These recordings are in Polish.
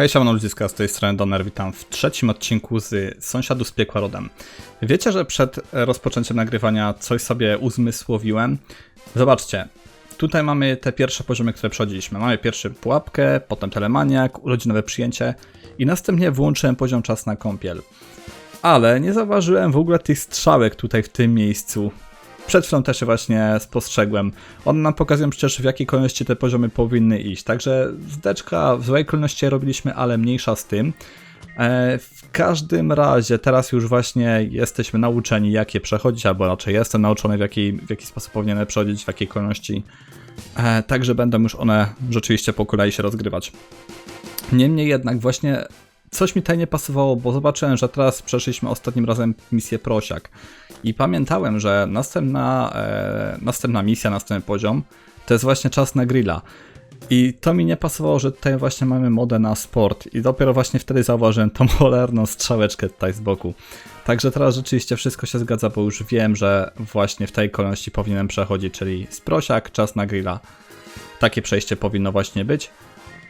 Hej, siemano ludziska, z tej strony Doner, witam w trzecim odcinku z Sąsiadu z Piekła Rodem. Wiecie, że przed rozpoczęciem nagrywania coś sobie uzmysłowiłem? Zobaczcie, tutaj mamy te pierwsze poziomy, które przechodziliśmy. Mamy pierwszy pułapkę, potem telemaniak, urodzinowe przyjęcie i następnie włączyłem poziom czas na kąpiel. Ale nie zauważyłem w ogóle tych strzałek tutaj w tym miejscu. Przed chwilą też właśnie spostrzegłem. One nam pokazują przecież w jakiej kolejności te poziomy powinny iść. Także zdeczka w złej kolejności robiliśmy, ale mniejsza z tym. E, w każdym razie teraz już właśnie jesteśmy nauczeni jak je przechodzić, albo raczej jestem nauczony w jaki, w jaki sposób powinienem przechodzić, w jakiej kolejności. E, także będą już one rzeczywiście po kolei się rozgrywać. Niemniej jednak właśnie coś mi tutaj nie pasowało, bo zobaczyłem, że teraz przeszliśmy ostatnim razem misję Prosiak. I pamiętałem, że następna, e, następna misja, następny poziom to jest właśnie czas na grilla. I to mi nie pasowało, że tutaj właśnie mamy modę na sport. I dopiero właśnie wtedy zauważyłem tą cholerną strzałeczkę tutaj z boku. Także teraz rzeczywiście wszystko się zgadza, bo już wiem, że właśnie w tej kolejności powinienem przechodzić, czyli sprosiak, czas na grilla. Takie przejście powinno właśnie być.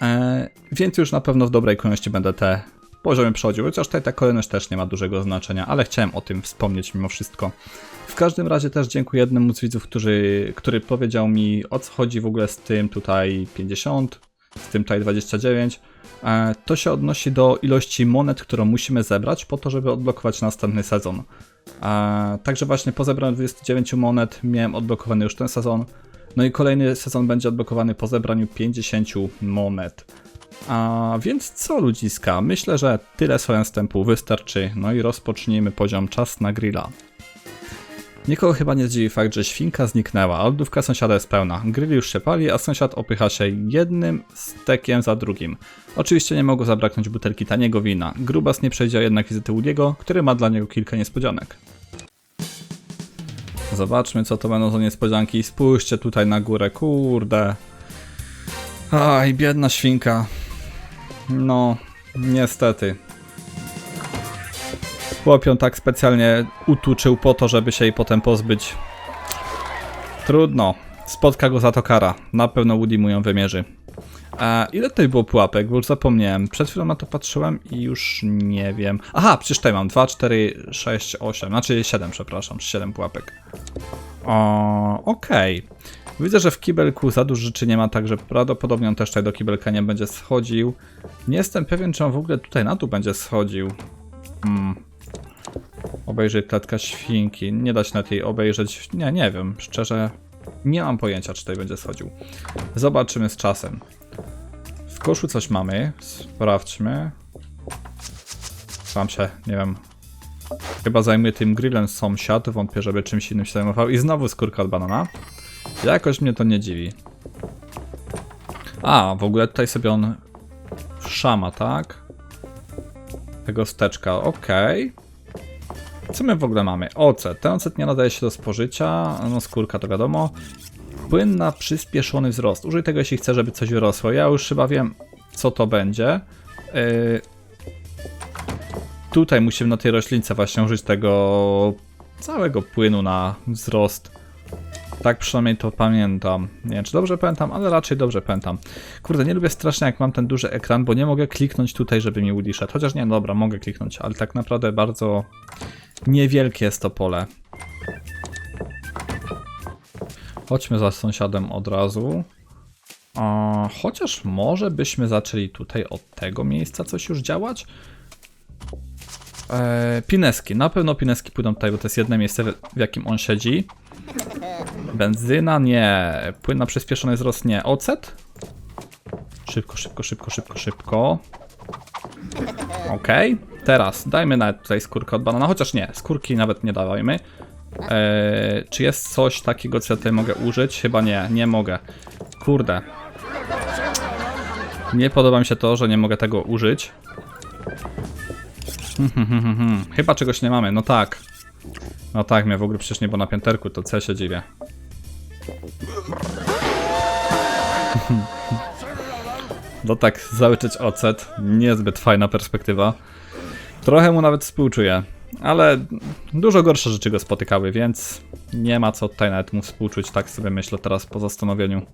E, więc już na pewno w dobrej kolejności będę te poziomy przechodził, chociaż tutaj ta kolejność też nie ma dużego znaczenia, ale chciałem o tym wspomnieć mimo wszystko. W każdym razie też dziękuję jednemu z widzów, który, który powiedział mi o co chodzi w ogóle z tym tutaj 50, z tym tutaj 29. E, to się odnosi do ilości monet, którą musimy zebrać po to, żeby odblokować następny sezon. E, także właśnie po zebraniu 29 monet miałem odblokowany już ten sezon. No i kolejny sezon będzie odblokowany po zebraniu 50 monet. A więc co ludziska, myślę, że tyle swoją wstępu wystarczy, no i rozpocznijmy poziom czas na grilla. Nikogo chyba nie zdziwi fakt, że świnka zniknęła, a lodówka sąsiada jest pełna. Grill już się pali, a sąsiad opycha się jednym stekiem za drugim. Oczywiście nie mogło zabraknąć butelki taniego wina. Grubas nie przejdzie jednak wizyty Woody'ego, który ma dla niego kilka niespodzianek. Zobaczmy co to będą za niespodzianki. Spójrzcie tutaj na górę, kurde. Aj, biedna świnka. No, niestety. Chłop ją tak specjalnie utuczył po to, żeby się jej potem pozbyć. Trudno. Spotka go za to kara. Na pewno Woody mu ją wymierzy. Ile tutaj było pułapek? Bo już zapomniałem. Przed chwilą na to patrzyłem i już nie wiem. Aha, przecież tutaj mam 2, 4, 6, 8. Znaczy 7, przepraszam. 7 pułapek. O, okej. Widzę, że w kibelku za dużo rzeczy nie ma, także prawdopodobnie on też tutaj do kibelka nie będzie schodził. Nie jestem pewien, czy on w ogóle tutaj na dół będzie schodził. Hmm. Obejrzeć klatka świnki. Nie da się na tej obejrzeć. Nie, nie wiem. Szczerze, nie mam pojęcia, czy tutaj będzie schodził. Zobaczymy z czasem. W koszu coś mamy. Sprawdźmy. Sam się, nie wiem. Chyba zajmuje tym grillem sąsiad. Wątpię, żeby czymś innym się zajmował. I znowu skórka od banana. Jakoś mnie to nie dziwi. A, w ogóle tutaj sobie on szama, tak? Tego steczka, okej. Co my w ogóle mamy? Ocet. Ten ocet nie nadaje się do spożycia, no skórka to wiadomo. Płyn na przyspieszony wzrost. Użyj tego, jeśli chcesz, żeby coś wyrosło. Ja już chyba wiem, co to będzie. Yy... Tutaj musimy na tej roślince właśnie użyć tego całego płynu na wzrost. Tak przynajmniej to pamiętam. Nie wiem, czy dobrze pamiętam, ale raczej dobrze pamiętam. Kurde, nie lubię strasznie, jak mam ten duży ekran, bo nie mogę kliknąć tutaj, żeby mi szedł. Chociaż nie, dobra, mogę kliknąć, ale tak naprawdę bardzo niewielkie jest to pole. Chodźmy za sąsiadem od razu. A, chociaż może byśmy zaczęli tutaj od tego miejsca coś już działać? Eee, pineski. Na pewno pineski pójdą tutaj, bo to jest jedno miejsce, w jakim on siedzi. Benzyna? Nie. Płyn na przyspieszony wzrost? Nie. Ocet? Szybko, szybko, szybko, szybko, szybko. Okej. Okay. Teraz dajmy nawet tutaj skórkę od banana, chociaż nie, skórki nawet nie dawajmy. Eee, czy jest coś takiego, co ja tutaj mogę użyć? Chyba nie, nie mogę. Kurde. Nie podoba mi się to, że nie mogę tego użyć. Chyba czegoś nie mamy, no tak. No tak, mnie w ogóle przecież nie było na pięterku, to co się dziwię. No tak, załyczeć ocet, niezbyt fajna perspektywa. Trochę mu nawet współczuję, ale dużo gorsze rzeczy go spotykały, więc nie ma co tutaj nawet mu współczuć, tak sobie myślę teraz po zastanowieniu.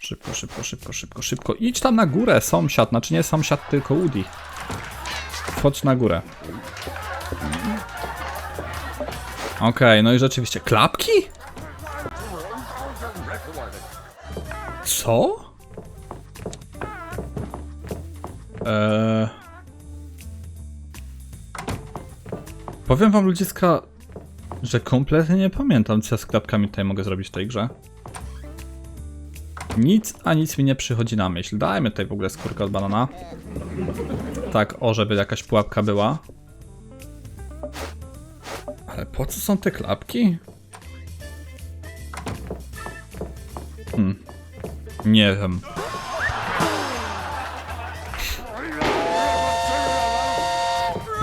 Szybko, szybko, szybko, szybko, szybko. Idź tam na górę, sąsiad. Znaczy nie sąsiad, tylko Woody. Wchodź na górę. Okej, no i rzeczywiście. Klapki? Co? Eee... Powiem wam ludziska, że kompletnie nie pamiętam co ja z klapkami tutaj mogę zrobić w tej grze. Nic, a nic mi nie przychodzi na myśl. Dajmy tutaj w ogóle skórkę od banana. Tak, o, żeby jakaś pułapka była. Ale po co są te klapki? Hmm. Nie wiem.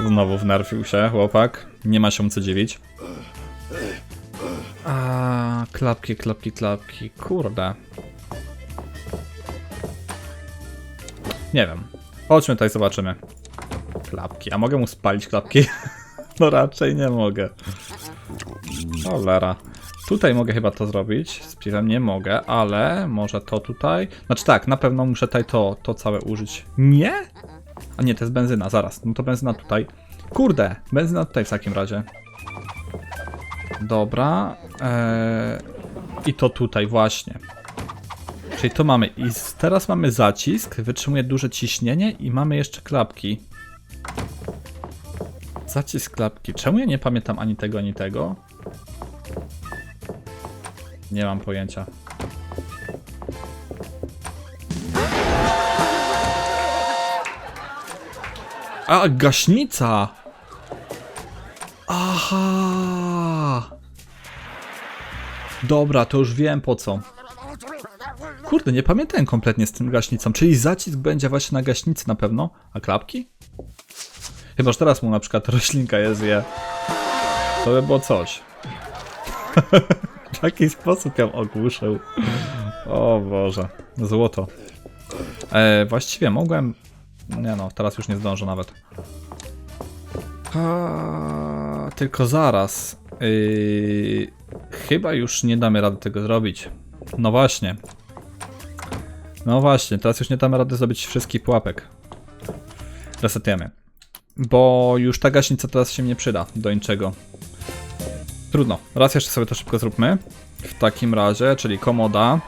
Znowu wnerwił się chłopak. Nie ma się co dziwić. A, klapki, klapki, klapki. Kurde. Nie wiem. Chodźmy tutaj, zobaczymy. Klapki. A mogę mu spalić klapki? no raczej nie mogę. Cholera. Tutaj mogę chyba to zrobić. Z piwem nie mogę, ale może to tutaj. Znaczy tak, na pewno muszę tutaj to, to całe użyć. Nie? A nie, to jest benzyna, zaraz. No to benzyna tutaj. Kurde, benzyna tutaj w takim razie. Dobra. Eee, I to tutaj właśnie. Czyli to mamy. I teraz mamy zacisk, wytrzymuje duże ciśnienie i mamy jeszcze klapki. Zacisk klapki. Czemu ja nie pamiętam ani tego, ani tego? Nie mam pojęcia. A, gaśnica! Aha! Dobra, to już wiem po co. Kurde, nie pamiętałem kompletnie z tym gaśnicą. Czyli zacisk będzie właśnie na gaśnicy na pewno. A klapki? Chyba, że teraz mu na przykład roślinka je zje. To by było coś. w jaki sposób ją ogłuszył. O Boże. Złoto. E, właściwie mogłem... Nie no, teraz już nie zdążę nawet. A, tylko zaraz. Yy, chyba już nie damy rady tego zrobić. No właśnie. No właśnie, teraz już nie damy rady zrobić wszystkich pułapek. Resetujemy. Bo już ta gaśnica teraz się nie przyda do niczego. Trudno. Raz jeszcze sobie to szybko zróbmy. W takim razie, czyli komoda.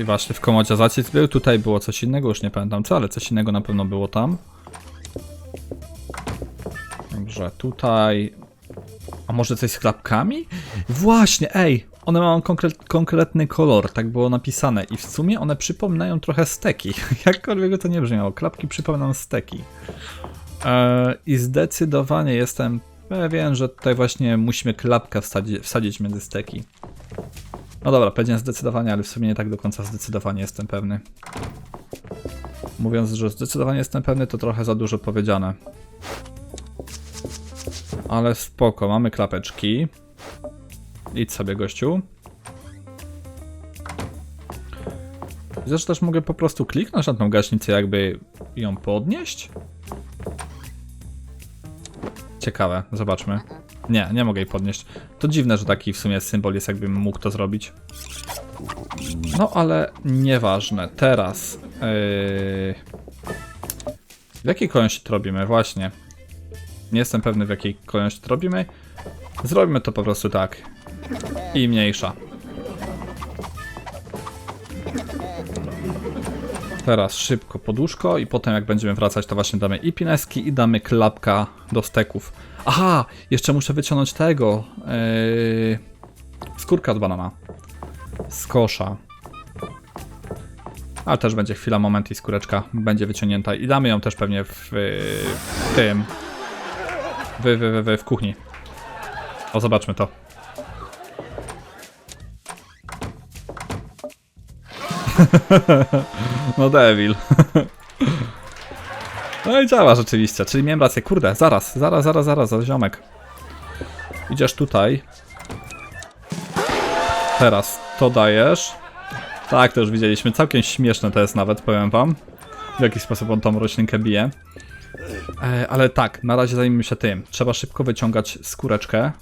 I właśnie w komodzie zacisk był. Tutaj było coś innego, już nie pamiętam co, ale coś innego na pewno było tam. Dobrze, tutaj. A może coś z klapkami? Właśnie, ej! One mają konkret, konkretny kolor, tak było napisane. I w sumie one przypominają trochę steki. Jakkolwiek to nie brzmiało. Klapki przypominają steki. Eee, I zdecydowanie jestem pewien, że tutaj właśnie musimy klapkę wsadzić, wsadzić między steki. No dobra, powiedziałem zdecydowanie, ale w sumie nie tak do końca zdecydowanie jestem pewny. Mówiąc, że zdecydowanie jestem pewny, to trochę za dużo powiedziane. Ale spoko, mamy klapeczki. Idź sobie, gościu. Że też mogę po prostu kliknąć na tą gaśnicę, jakby ją podnieść? Ciekawe, zobaczmy. Nie, nie mogę jej podnieść. To dziwne, że taki w sumie symbol jest, jakbym mógł to zrobić. No, ale nieważne. Teraz. Yy... W jakiej kolejności to robimy? Właśnie. Nie jestem pewny, w jakiej kolejności to robimy. Zrobimy to po prostu tak. I mniejsza. Teraz szybko poduszko i potem jak będziemy wracać to właśnie damy i pineski i damy klapka do steków. Aha, jeszcze muszę wyciągnąć tego. Yy, skórka od banana. Z kosza. Ale też będzie chwila, moment i skóreczka będzie wyciągnięta. I damy ją też pewnie w, w tym. W, w, w, w, w kuchni. O, zobaczmy to. No devil. No i działa rzeczywiście, czyli miałem rację. Kurde, zaraz, zaraz, zaraz, zaraz, zaraz, ziomek. Idziesz tutaj. Teraz to dajesz. Tak, to już widzieliśmy. Całkiem śmieszne to jest nawet, powiem wam. W jaki sposób on tą roślinkę bije. E, ale tak, na razie zajmijmy się tym. Trzeba szybko wyciągać skóreczkę.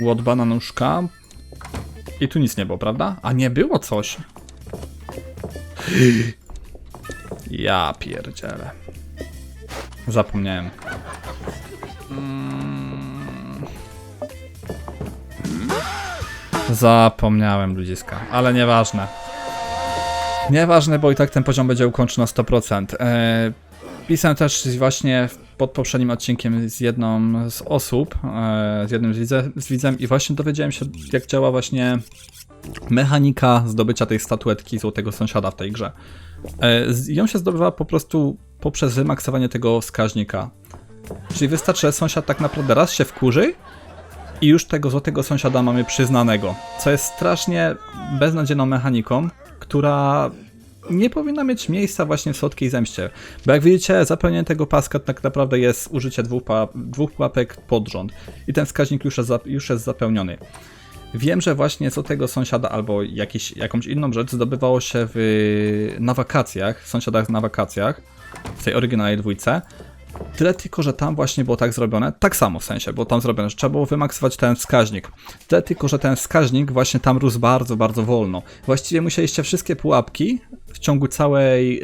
Łot bananuszka. I tu nic nie było, prawda? A nie było coś. Ja pierdzielę. Zapomniałem. Mm. Zapomniałem ludziska, ale nieważne. Nieważne, bo i tak ten poziom będzie ukończony na 100%. E, pisałem też właśnie pod poprzednim odcinkiem z jedną z osób, e, z jednym z, widze, z widzem i właśnie dowiedziałem się, jak działa właśnie mechanika zdobycia tej statuetki złotego sąsiada w tej grze. E, ją się zdobywa po prostu poprzez wymaksowanie tego wskaźnika. Czyli wystarczy, że sąsiad tak naprawdę raz się wkurzy i już tego złotego sąsiada mamy przyznanego. Co jest strasznie beznadziejną mechaniką, która nie powinna mieć miejsca właśnie w słodkiej zemście. Bo jak widzicie, zapełnienie tego paska tak naprawdę jest użycie dwóch, pa- dwóch pod rząd. I ten wskaźnik już jest, już jest zapełniony. Wiem, że właśnie złotego sąsiada albo jakiś, jakąś inną rzecz zdobywało się w, na wakacjach, w sąsiadach na wakacjach, w tej oryginalnej dwójce. Tyle tylko, że tam właśnie było tak zrobione, tak samo w sensie, było tam zrobione, że trzeba było wymaksować ten wskaźnik. Tyle tylko, że ten wskaźnik właśnie tam rósł bardzo, bardzo wolno. Właściwie musieliście wszystkie pułapki w ciągu całej,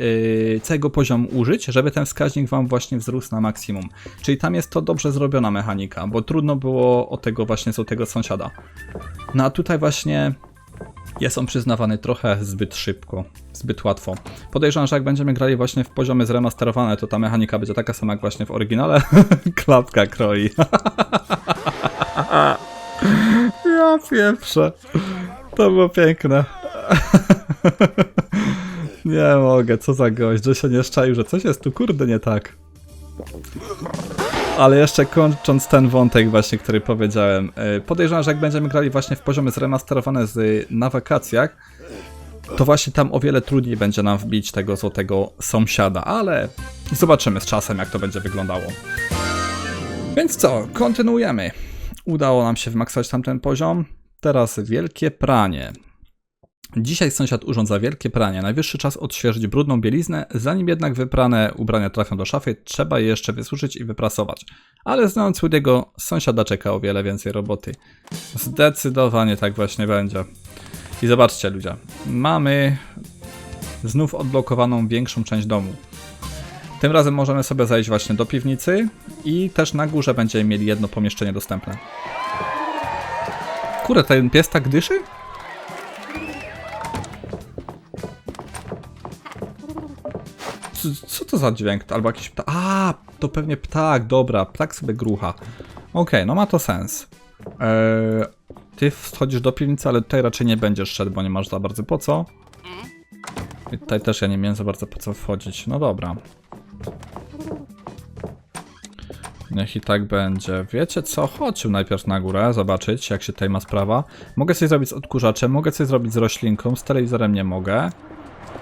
yy, całego poziomu użyć, żeby ten wskaźnik wam właśnie wzrósł na maksimum. Czyli tam jest to dobrze zrobiona mechanika, bo trudno było o tego właśnie złotego sąsiada. No a tutaj właśnie jest on przyznawany trochę zbyt szybko, zbyt łatwo. Podejrzewam, że jak będziemy grali właśnie w poziomy zremasterowane, to ta mechanika będzie taka sama jak właśnie w oryginale. Klapka kroi. ja pieprzę. To było piękne. nie mogę, co za gość, że się nie szczaił, że coś jest tu kurde nie tak. Ale jeszcze kończąc ten wątek właśnie, który powiedziałem, e, podejrzewam, że jak będziemy grali właśnie w poziomy zremasterowane z na wakacjach, to właśnie tam o wiele trudniej będzie nam wbić tego złotego sąsiada, ale zobaczymy z czasem, jak to będzie wyglądało. Więc co, kontynuujemy. Udało nam się wymaksować tamten poziom. Teraz wielkie pranie. Dzisiaj sąsiad urządza wielkie pranie. Najwyższy czas odświeżyć brudną bieliznę, zanim jednak wyprane ubrania trafią do szafy, trzeba je jeszcze wysuszyć i wyprasować. Ale znając Woody'ego, sąsiada czeka o wiele więcej roboty. Zdecydowanie tak właśnie będzie. I zobaczcie ludzie, mamy znów odblokowaną większą część domu. Tym razem możemy sobie zejść właśnie do piwnicy i też na górze będziemy mieli jedno pomieszczenie dostępne. Kurde, ten pies tak dyszy? Co, to za dźwięk? Albo jakiś ptak. A, to pewnie ptak, dobra, ptak sobie grucha. Okej, no ma to sens. Eee, ty wchodzisz do piwnicy, ale tutaj raczej nie będziesz szedł, bo nie masz za bardzo po co. I tutaj też ja nie miałem za bardzo po co wchodzić. No dobra. Niech i tak będzie. Wiecie co? Chodźmy najpierw na górę, zobaczyć jak się tutaj ma sprawa. Mogę coś zrobić z odkurzaczem, mogę coś zrobić z roślinką, z telewizorem nie mogę.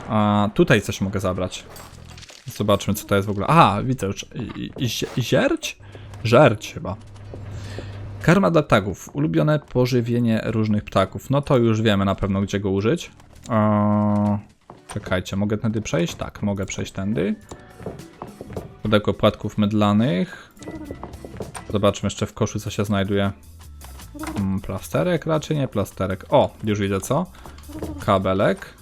A tutaj coś mogę zabrać. Zobaczmy co to jest w ogóle. Aha, widzę już. Zierć? Żerć chyba. Karma dla ptaków. Ulubione pożywienie różnych ptaków. No to już wiemy na pewno gdzie go użyć. Eee, czekajcie, mogę tędy przejść? Tak, mogę przejść tędy. Pudełko płatków mydlanych. Zobaczmy jeszcze w koszu co się znajduje. Mm, plasterek? Raczej nie plasterek. O, już widzę co. Kabelek.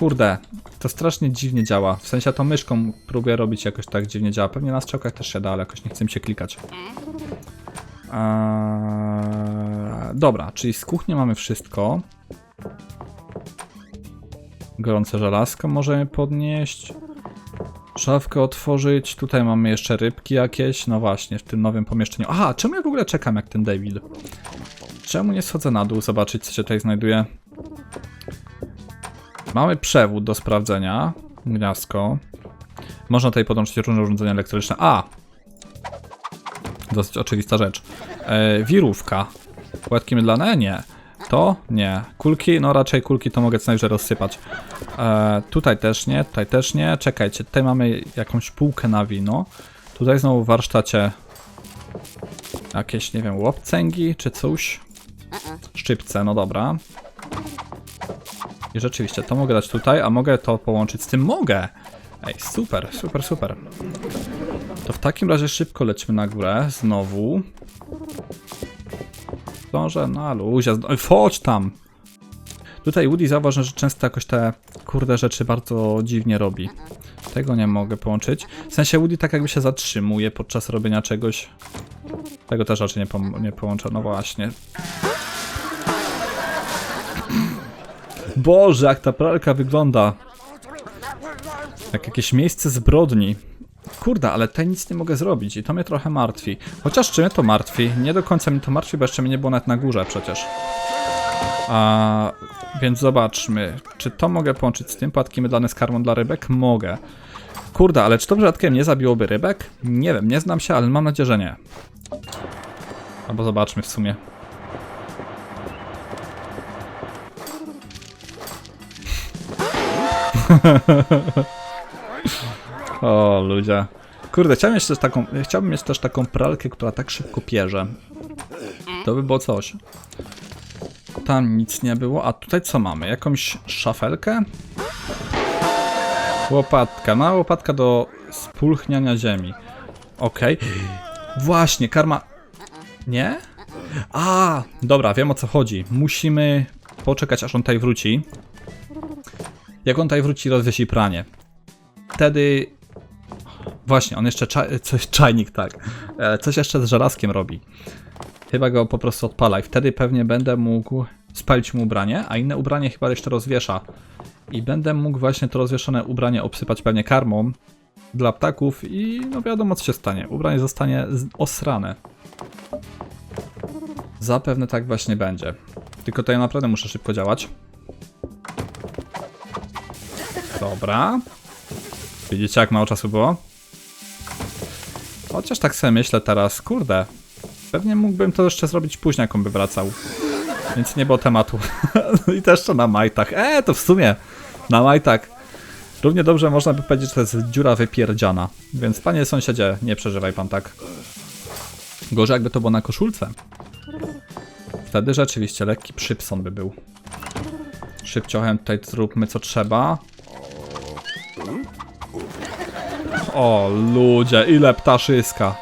Kurde, to strasznie dziwnie działa. W sensie to myszką próbuję robić jakoś tak dziwnie działa. Pewnie na strzałkach też się da, ale jakoś nie chce mi się klikać. Eee, dobra, czyli z kuchni mamy wszystko. Gorące żelazko możemy podnieść. Szafkę otworzyć. Tutaj mamy jeszcze rybki jakieś. No właśnie, w tym nowym pomieszczeniu. Aha, czemu ja w ogóle czekam jak ten David? Czemu nie schodzę na dół zobaczyć co się tutaj znajduje? Mamy przewód do sprawdzenia. Gniazdko. Można tutaj podłączyć różne urządzenia elektryczne. A! Dosyć oczywista rzecz. E, wirówka. Płatki mydlane? Nie. To? Nie. Kulki? No raczej kulki to mogę co najwyżej rozsypać. E, tutaj też nie, tutaj też nie. Czekajcie, tutaj mamy jakąś półkę na wino. Tutaj znowu w warsztacie jakieś, nie wiem, łopcęgi czy coś. Szczypce, no dobra. I rzeczywiście, to mogę dać tutaj, a mogę to połączyć z tym? Mogę! Ej, super, super, super. To w takim razie szybko lecimy na górę, znowu. zdążę? No, luzia. Chodź tam! Tutaj Woody zauważył, że często jakoś te kurde rzeczy bardzo dziwnie robi. Tego nie mogę połączyć. W sensie Woody tak jakby się zatrzymuje podczas robienia czegoś. Tego też raczej nie, pom- nie połączę. No właśnie. Boże, jak ta pralka wygląda. Jak jakieś miejsce zbrodni. Kurde, ale tutaj nic nie mogę zrobić i to mnie trochę martwi. Chociaż czy mnie to martwi? Nie do końca mnie to martwi, bo jeszcze mnie nie było nawet na górze przecież. A, więc zobaczmy, czy to mogę połączyć z tym płatki mydlane z karmą dla rybek? Mogę. Kurde, ale czy to przypadkiem nie zabiłoby rybek? Nie wiem, nie znam się, ale mam nadzieję, że nie. Albo zobaczmy w sumie. o, ludzie. Kurde, chciałbym też taką, chciałbym mieć też taką pralkę, która tak szybko pierze. To by było coś. Tam nic nie było, a tutaj co mamy? Jakąś szafelkę? Łopatka, mała łopatka do spulchniania ziemi. Okej. Właśnie, karma... Nie? A, dobra, wiem o co chodzi. Musimy poczekać, aż on tutaj wróci. Jak on tutaj wróci, rozwiesi pranie. Wtedy... Właśnie, on jeszcze cza... coś, czajnik, tak. E, Coś jeszcze z żelazkiem robi. Chyba go po prostu odpala i wtedy pewnie będę mógł spalić mu ubranie, a inne ubranie chyba jeszcze rozwiesza. I będę mógł właśnie to rozwieszone ubranie obsypać pewnie karmą dla ptaków i no wiadomo co się stanie. Ubranie zostanie osrane. Zapewne tak właśnie będzie. Tylko ja naprawdę muszę szybko działać. Dobra. Widzicie jak mało czasu było? Chociaż tak sobie myślę teraz, kurde. Pewnie mógłbym to jeszcze zrobić później, jak on by wracał. Więc nie było tematu. I też to na majtach. E, to w sumie na majtach. Równie dobrze można by powiedzieć, że to jest dziura wypierdziana. Więc panie sąsiedzie, nie przeżywaj pan tak. Gorzej jakby to było na koszulce. Wtedy rzeczywiście lekki przypson by był. Szybciochem tutaj zróbmy co trzeba. O, ludzie, ile ptaszyska.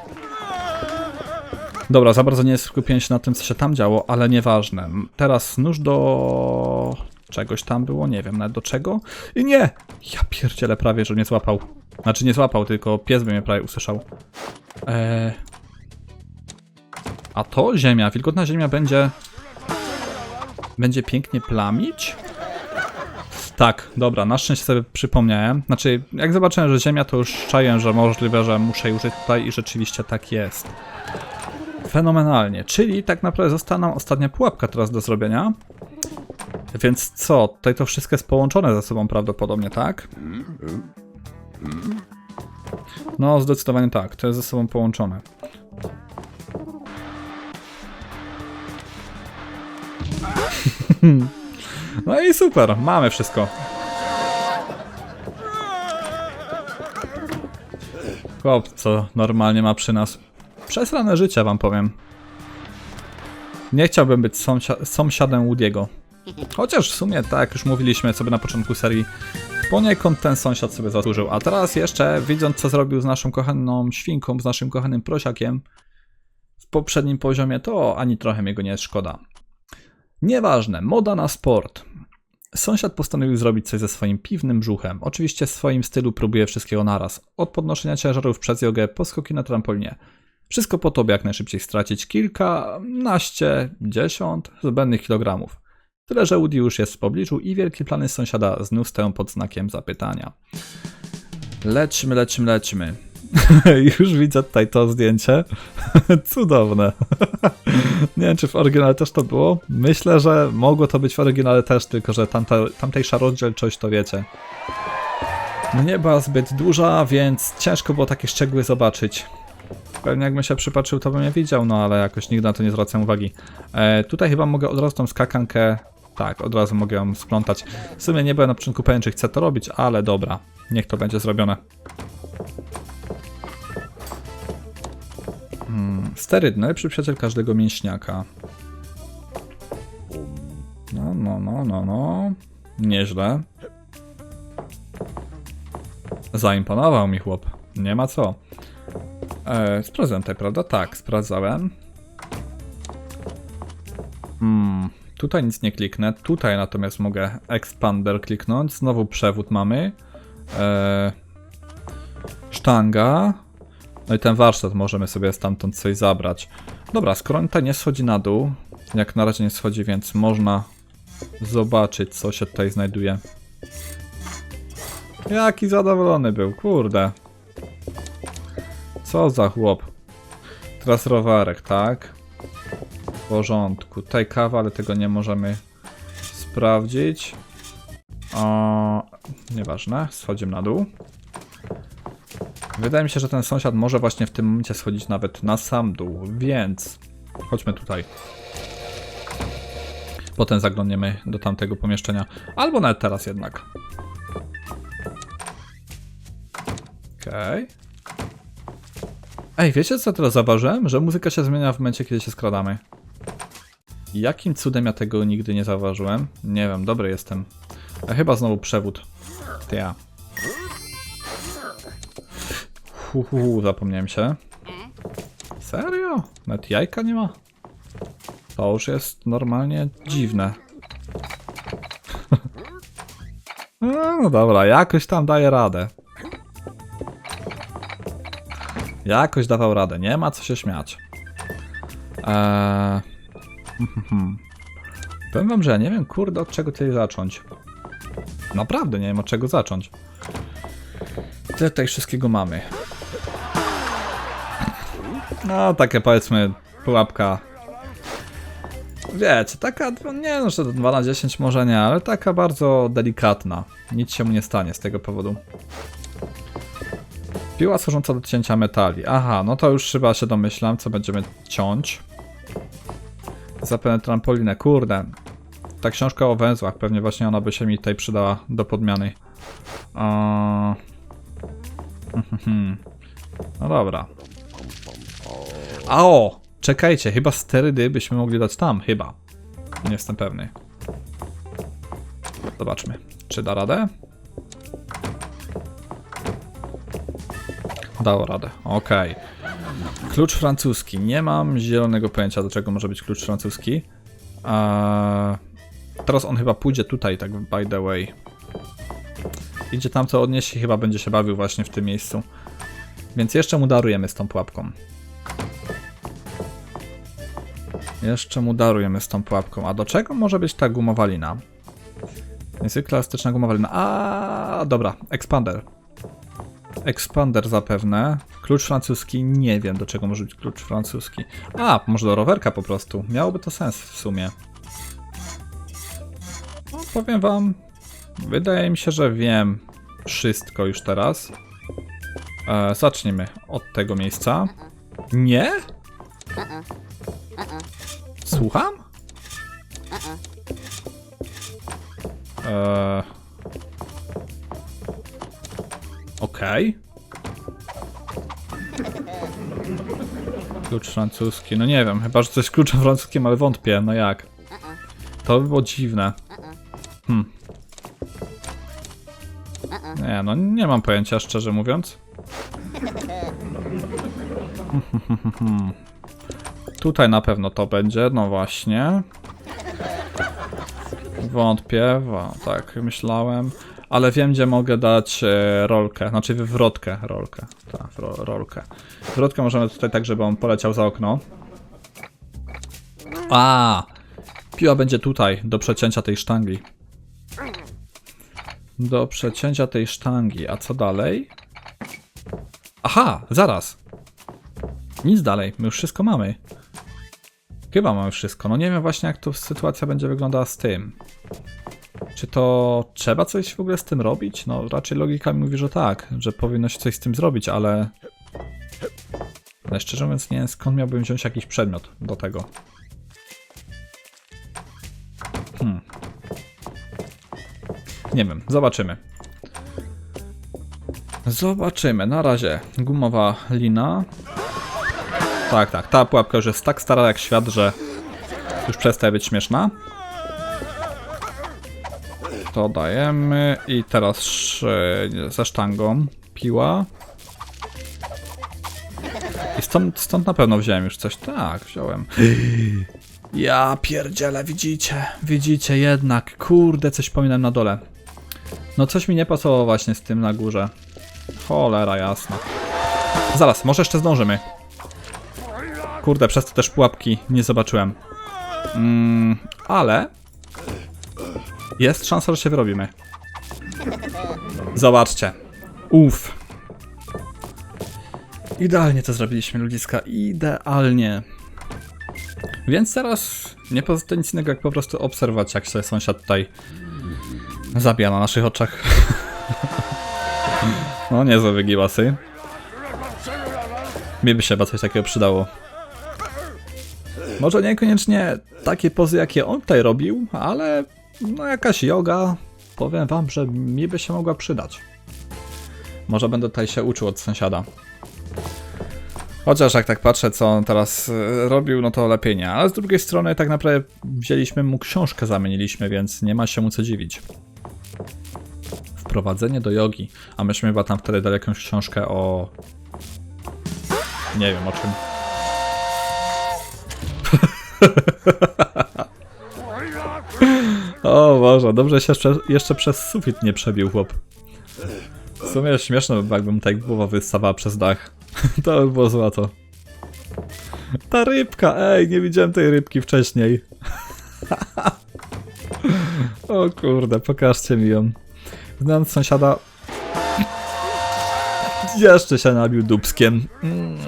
Dobra, za bardzo nie skupiłem się na tym, co się tam działo, ale nieważne. Teraz nóż do... czegoś tam było, nie wiem nawet do czego. I nie! Ja pierdzielę prawie, że mnie złapał. Znaczy nie złapał, tylko pies by mnie prawie usłyszał. Eee... A to ziemia, wilgotna ziemia będzie... Będzie pięknie plamić? Tak, dobra, na szczęście sobie przypomniałem. Znaczy, jak zobaczyłem, że ziemia, to już czaję, że możliwe, że muszę użyć tutaj i rzeczywiście tak jest. Fenomenalnie, czyli tak naprawdę została nam ostatnia pułapka teraz do zrobienia. Więc co, tutaj to wszystko jest połączone ze sobą prawdopodobnie, tak? No, zdecydowanie tak, to jest ze sobą połączone. No i super, mamy wszystko. Chłop, co normalnie ma przy nas przesrane życie, wam powiem. Nie chciałbym być sąsia- sąsiadem Woody'ego. Chociaż w sumie, tak jak już mówiliśmy sobie na początku serii, poniekąd ten sąsiad sobie zasłużył. A teraz jeszcze, widząc co zrobił z naszą kochaną świnką, z naszym kochanym prosiakiem w poprzednim poziomie, to ani trochę mi go nie szkoda. Nieważne, moda na sport. Sąsiad postanowił zrobić coś ze swoim piwnym brzuchem. Oczywiście w swoim stylu próbuje wszystkiego naraz. Od podnoszenia ciężarów przez jogę, po skoki na trampolinie. Wszystko po to, by jak najszybciej stracić kilkanaście, dziesiąt zbędnych kilogramów. Tyle, że Woody już jest w pobliżu i wielkie plany sąsiada znów stoją pod znakiem zapytania. Lećmy, lećmy, lećmy. już widzę tutaj to zdjęcie. Cudowne. Nie wiem, czy w oryginale też to było. Myślę, że mogło to być w oryginale też, tylko że tamta, tamtejsza rozdzielczość to wiecie. No nie była zbyt duża, więc ciężko było takie szczegóły zobaczyć. Pewnie jakbym się przypatrzył, to bym je widział, no ale jakoś nigdy na to nie zwracam uwagi. E, tutaj chyba mogę od razu tą skakankę... Tak, od razu mogę ją splątać. W sumie nie byłem na początku pewien, czy chcę to robić, ale dobra. Niech to będzie zrobione. Steryd, najlepszy przyjaciel każdego mięśniaka. No, no, no, no, no. Nieźle. Zaimponował mi chłop. Nie ma co. E, sprawdzałem tutaj, prawda? Tak, sprawdzałem. Hmm, tutaj nic nie kliknę. Tutaj natomiast mogę expander kliknąć. Znowu przewód mamy. Eee, sztanga. No i ten warsztat możemy sobie stamtąd coś zabrać. Dobra, skoro on tutaj nie schodzi na dół, jak na razie nie schodzi, więc można zobaczyć, co się tutaj znajduje. Jaki zadowolony był, kurde. Co za chłop. Teraz rowerek, tak? W porządku. Tutaj kawa, ale tego nie możemy sprawdzić. O, nieważne, schodzimy na dół. Wydaje mi się, że ten sąsiad może właśnie w tym momencie schodzić nawet na sam dół, więc chodźmy tutaj. Potem zaglądniemy do tamtego pomieszczenia, albo nawet teraz jednak. Okej. Ej, wiecie co teraz zauważyłem? Że muzyka się zmienia w momencie, kiedy się skradamy. Jakim cudem ja tego nigdy nie zauważyłem? Nie wiem, dobry jestem. A chyba znowu przewód. Ja. Hu, hu, hu, zapomniałem się. Serio? Nawet jajka nie ma? To już jest normalnie dziwne. No, no dobra, jakoś tam daje radę. Jakoś dawał radę, nie ma co się śmiać. Eee... Powiem wam, że ja nie wiem, kurde, od czego tutaj zacząć. Naprawdę nie wiem, od czego zacząć. Tyle tutaj wszystkiego mamy. No, takie powiedzmy, pułapka. Wiecie, taka, nie no, że 2 na 10 może nie, ale taka bardzo delikatna. Nic się mu nie stanie z tego powodu. Piła służąca do cięcia metali. Aha, no to już chyba się domyślam, co będziemy ciąć. Zapewne trampolinę, kurde. Ta książka o węzłach, pewnie właśnie ona by się mi tutaj przydała do podmiany. Eee... No dobra. A o! Czekajcie, chyba sterydy byśmy mogli dać tam, chyba. Nie jestem pewny. Zobaczmy, czy da radę? Dało radę, okej. Klucz francuski. Nie mam zielonego pojęcia, do czego może być klucz francuski. Eee, teraz on chyba pójdzie tutaj, tak by the way. Idzie tam, co odniesie, chyba będzie się bawił właśnie w tym miejscu. Więc jeszcze mu darujemy z tą pułapką. Jeszcze mu darujemy z tą pułapką. A do czego może być ta gumowa lina? Niezwykle elastyczna gumowa lina. A, dobra, expander. Expander zapewne. Klucz francuski, nie wiem do czego może być klucz francuski. A, może do rowerka po prostu. Miałoby to sens w sumie. No, powiem wam, wydaje mi się, że wiem wszystko już teraz. E, zacznijmy od tego miejsca. Nie? Słucham? Eee... Okej. Klucz francuski. No nie wiem, chyba że coś z kluczem francuskim, ale wątpię. No jak? To by było dziwne. Hmm. Nie, no nie mam pojęcia, szczerze mówiąc. Tutaj na pewno to będzie, no właśnie. Wątpię, wa- tak myślałem. Ale wiem, gdzie mogę dać e, rolkę, znaczy wywrotkę, rolkę. Tak, ro, rolkę. Wywrotkę możemy tutaj tak, żeby on poleciał za okno. A, piła będzie tutaj, do przecięcia tej sztangi. Do przecięcia tej sztangi, a co dalej? Aha, zaraz. Nic dalej, my już wszystko mamy. Chyba mamy wszystko. No nie wiem właśnie jak to sytuacja będzie wyglądała z tym. Czy to trzeba coś w ogóle z tym robić? No raczej logika mi mówi, że tak, że powinno się coś z tym zrobić, ale... Ale szczerze mówiąc nie wiem skąd miałbym wziąć jakiś przedmiot do tego. Hmm. Nie wiem, zobaczymy. Zobaczymy. Na razie gumowa lina. Tak, tak. Ta pułapka już jest tak stara jak świat, że już przestaje być śmieszna. To dajemy. I teraz ze sztangą piła. I stąd, stąd na pewno wziąłem już coś. Tak, wziąłem. Ja pierdzielę, widzicie, widzicie jednak, kurde, coś pominąłem na dole. No coś mi nie pasowało właśnie z tym na górze. Cholera jasna. Zaraz, może jeszcze zdążymy. Kurde, przez to też pułapki nie zobaczyłem. Mm, ale... Jest szansa, że się wyrobimy. Zobaczcie. Uff. Idealnie to zrobiliśmy, ludziska. Idealnie. Więc teraz nie pozostaje nic innego, jak po prostu obserwować, jak się sąsiad tutaj zabija na naszych oczach. no, niezłe wygiłasy. Mi by się chyba coś takiego przydało. Może niekoniecznie takie pozy, jakie on tutaj robił, ale no jakaś yoga, powiem wam, że mi by się mogła przydać. Może będę tutaj się uczył od sąsiada. Chociaż jak tak patrzę, co on teraz y, robił, no to lepiej nie. Ale z drugiej strony tak naprawdę wzięliśmy mu książkę, zamieniliśmy, więc nie ma się mu co dziwić. Wprowadzenie do jogi. A myśmy chyba tam wtedy dali jakąś książkę o... Nie wiem o czym. O Boże, dobrze się jeszcze, jeszcze przez sufit nie przebił chłop. W sumie śmieszne jakbym tak głowa wystawała przez dach. To by było złoto. Ta rybka, ej, nie widziałem tej rybki wcześniej. o kurde, pokażcie mi ją. Znając sąsiada... Jeszcze się nabił dubskiem. Mm.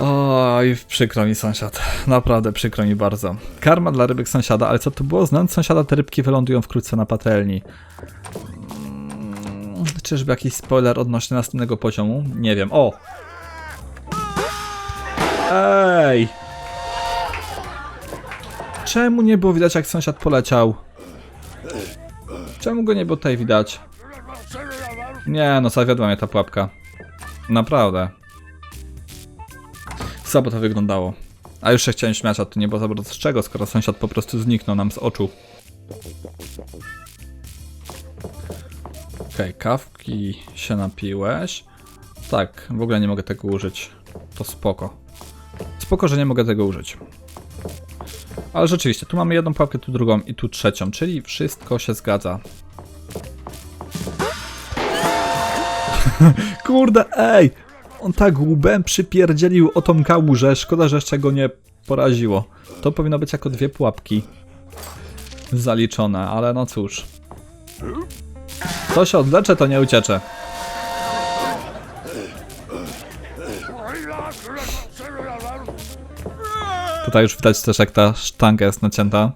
Oj, przykro mi sąsiad. Naprawdę przykro mi bardzo. Karma dla rybek sąsiada, ale co to było? Znając sąsiada, te rybki wylądują wkrótce na patelni. Mm, Czyżby jakiś spoiler odnośnie następnego poziomu? Nie wiem. O! Ej! Czemu nie było widać, jak sąsiad poleciał? Czemu go nie było tutaj widać? Nie, no zawiodła mnie ta pułapka. Naprawdę. Słabo to wyglądało. A już się chciałem śmiać, a to nie było za bardzo z czego, skoro sąsiad po prostu zniknął nam z oczu. Okej, kawki się napiłeś. Tak, w ogóle nie mogę tego użyć. To spoko. Spoko, że nie mogę tego użyć. Ale rzeczywiście, tu mamy jedną pułapkę, tu drugą i tu trzecią, czyli wszystko się zgadza. Kurde, ej! On tak łbem przypierdzielił o tą kałużę, szkoda, że jeszcze go nie poraziło. To powinno być jako dwie pułapki zaliczone, ale no cóż. To się odlecze, to nie uciecze. Tutaj już widać też jak ta sztanga jest nacięta.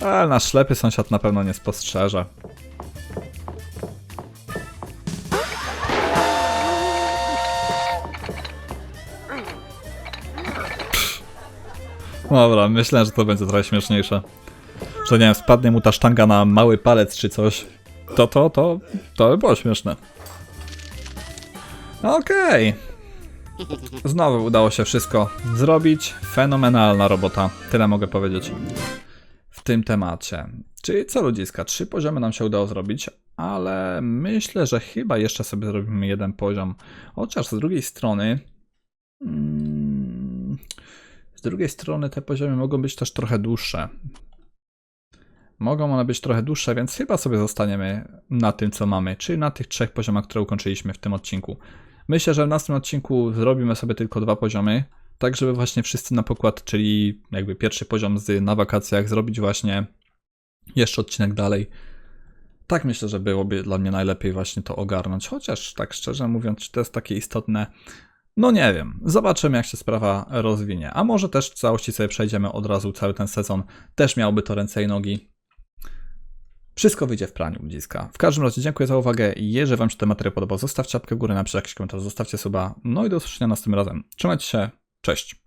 Ale nasz ślepy sąsiad na pewno nie spostrzeże. Dobra, myślę, że to będzie trochę śmieszniejsze. Że nie wiem, spadnie mu ta sztanga na mały palec czy coś. To, to, to, to by było śmieszne. Okej. Znowu udało się wszystko zrobić. Fenomenalna robota. Tyle mogę powiedzieć w tym temacie. Czyli co ludziska, trzy poziomy nam się udało zrobić, ale myślę, że chyba jeszcze sobie zrobimy jeden poziom. Chociaż z drugiej strony... Mm, drugiej strony te poziomy mogą być też trochę dłuższe. Mogą one być trochę dłuższe, więc chyba sobie zostaniemy na tym, co mamy, czyli na tych trzech poziomach, które ukończyliśmy w tym odcinku. Myślę, że w następnym odcinku zrobimy sobie tylko dwa poziomy, tak żeby właśnie wszyscy na pokład, czyli jakby pierwszy poziom z na wakacjach, zrobić właśnie jeszcze odcinek dalej. Tak myślę, że byłoby dla mnie najlepiej właśnie to ogarnąć, chociaż tak szczerze mówiąc, czy to jest takie istotne, no nie wiem. Zobaczymy, jak się sprawa rozwinie. A może też w całości sobie przejdziemy od razu cały ten sezon. Też miałby to ręce i nogi. Wszystko wyjdzie w praniu ludziska. W każdym razie dziękuję za uwagę. Jeżeli Wam się ten materiał podobał, zostawcie łapkę w górę, napiszcie jakiś komentarz, zostawcie suba. No i do usłyszenia następnym razem. Trzymajcie się. Cześć.